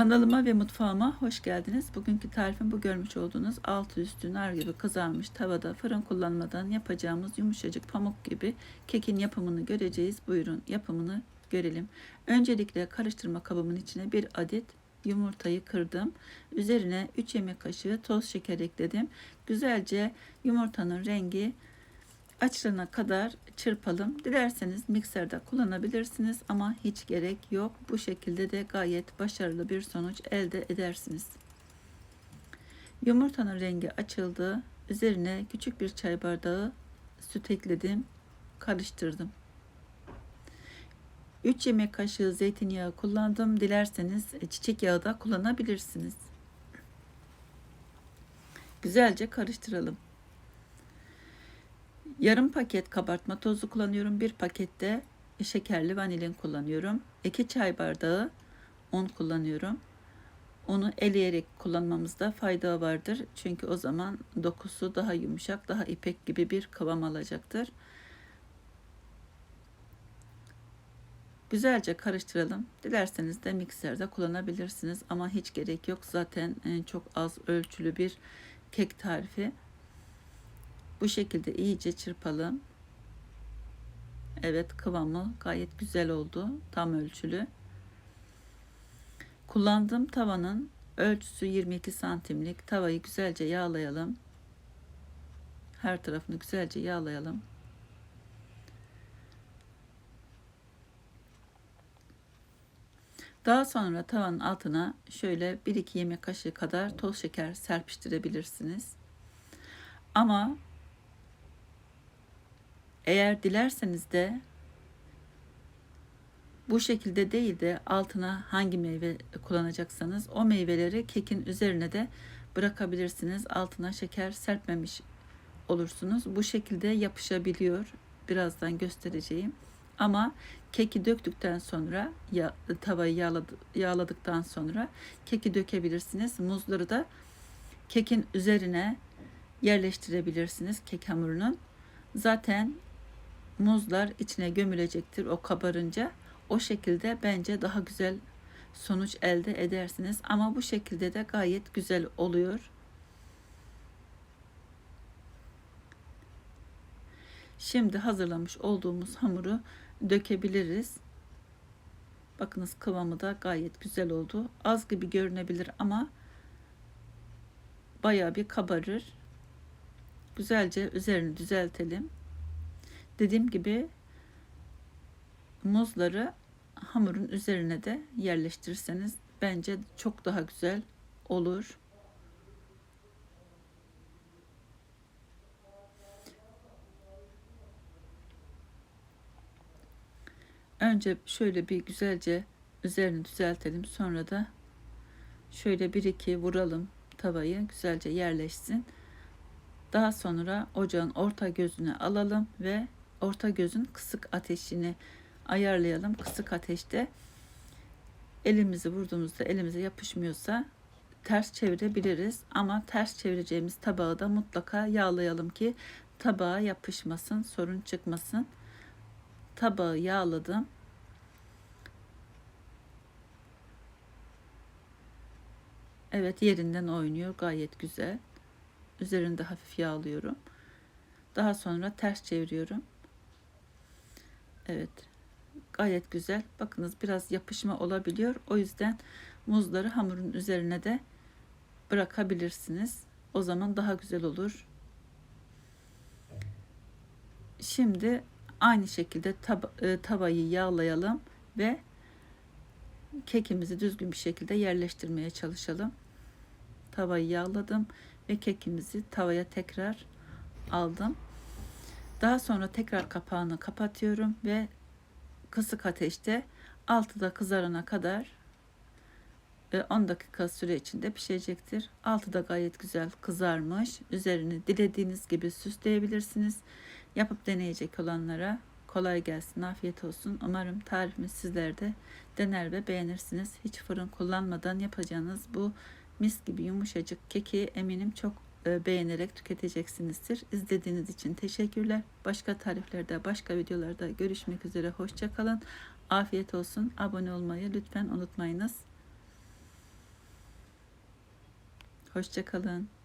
Kanalıma ve mutfağıma hoş geldiniz. Bugünkü tarifim bu görmüş olduğunuz altı üstü nar gibi kızarmış tavada fırın kullanmadan yapacağımız yumuşacık pamuk gibi kekin yapımını göreceğiz. Buyurun yapımını görelim. Öncelikle karıştırma kabımın içine bir adet yumurtayı kırdım. Üzerine 3 yemek kaşığı toz şeker ekledim. Güzelce yumurtanın rengi açılana kadar çırpalım. Dilerseniz mikserde kullanabilirsiniz ama hiç gerek yok. Bu şekilde de gayet başarılı bir sonuç elde edersiniz. Yumurtanın rengi açıldı. Üzerine küçük bir çay bardağı süt ekledim. Karıştırdım. 3 yemek kaşığı zeytinyağı kullandım. Dilerseniz çiçek yağı da kullanabilirsiniz. Güzelce karıştıralım. Yarım paket kabartma tozu kullanıyorum. Bir pakette şekerli vanilin kullanıyorum. 2 çay bardağı un kullanıyorum. Onu eleyerek kullanmamızda fayda vardır. Çünkü o zaman dokusu daha yumuşak, daha ipek gibi bir kıvam alacaktır. Güzelce karıştıralım. Dilerseniz de mikserde kullanabilirsiniz ama hiç gerek yok. Zaten çok az ölçülü bir kek tarifi. Bu şekilde iyice çırpalım. Evet kıvamı gayet güzel oldu. Tam ölçülü. Kullandığım tavanın ölçüsü 22 santimlik. Tavayı güzelce yağlayalım. Her tarafını güzelce yağlayalım. Daha sonra tavanın altına şöyle 1-2 yemek kaşığı kadar toz şeker serpiştirebilirsiniz. Ama eğer dilerseniz de bu şekilde değil de altına hangi meyve kullanacaksanız o meyveleri kekin üzerine de bırakabilirsiniz. Altına şeker serpmemiş olursunuz. Bu şekilde yapışabiliyor. Birazdan göstereceğim. Ama keki döktükten sonra ya, tavayı yağladı, yağladıktan sonra keki dökebilirsiniz. Muzları da kekin üzerine yerleştirebilirsiniz kek hamurunun. Zaten muzlar içine gömülecektir o kabarınca. O şekilde bence daha güzel sonuç elde edersiniz. Ama bu şekilde de gayet güzel oluyor. Şimdi hazırlamış olduğumuz hamuru dökebiliriz. Bakınız kıvamı da gayet güzel oldu. Az gibi görünebilir ama baya bir kabarır. Güzelce üzerini düzeltelim. Dediğim gibi muzları hamurun üzerine de yerleştirirseniz bence çok daha güzel olur. Önce şöyle bir güzelce üzerini düzeltelim. Sonra da şöyle bir iki vuralım tavayı güzelce yerleşsin. Daha sonra ocağın orta gözüne alalım ve orta gözün kısık ateşini ayarlayalım. Kısık ateşte elimizi vurduğumuzda elimize yapışmıyorsa ters çevirebiliriz. Ama ters çevireceğimiz tabağı da mutlaka yağlayalım ki tabağa yapışmasın, sorun çıkmasın. Tabağı yağladım. Evet yerinden oynuyor gayet güzel. Üzerinde hafif yağlıyorum. Daha sonra ters çeviriyorum. Evet. Gayet güzel. Bakınız biraz yapışma olabiliyor. O yüzden muzları hamurun üzerine de bırakabilirsiniz. O zaman daha güzel olur. Şimdi aynı şekilde tab e, tavayı yağlayalım ve kekimizi düzgün bir şekilde yerleştirmeye çalışalım. Tavayı yağladım ve kekimizi tavaya tekrar aldım. Daha sonra tekrar kapağını kapatıyorum ve kısık ateşte altıda kızarana kadar 10 dakika süre içinde pişecektir. Altı da gayet güzel kızarmış. Üzerini dilediğiniz gibi süsleyebilirsiniz. Yapıp deneyecek olanlara kolay gelsin, afiyet olsun. Umarım tarifimi sizler de dener ve beğenirsiniz. Hiç fırın kullanmadan yapacağınız bu mis gibi yumuşacık keki eminim çok e, e, beğenerek tüketeceksinizdir. İzlediğiniz için teşekkürler. Başka tariflerde, başka videolarda görüşmek üzere. Hoşçakalın. Afiyet olsun. Abone olmayı lütfen unutmayınız. Hoşçakalın.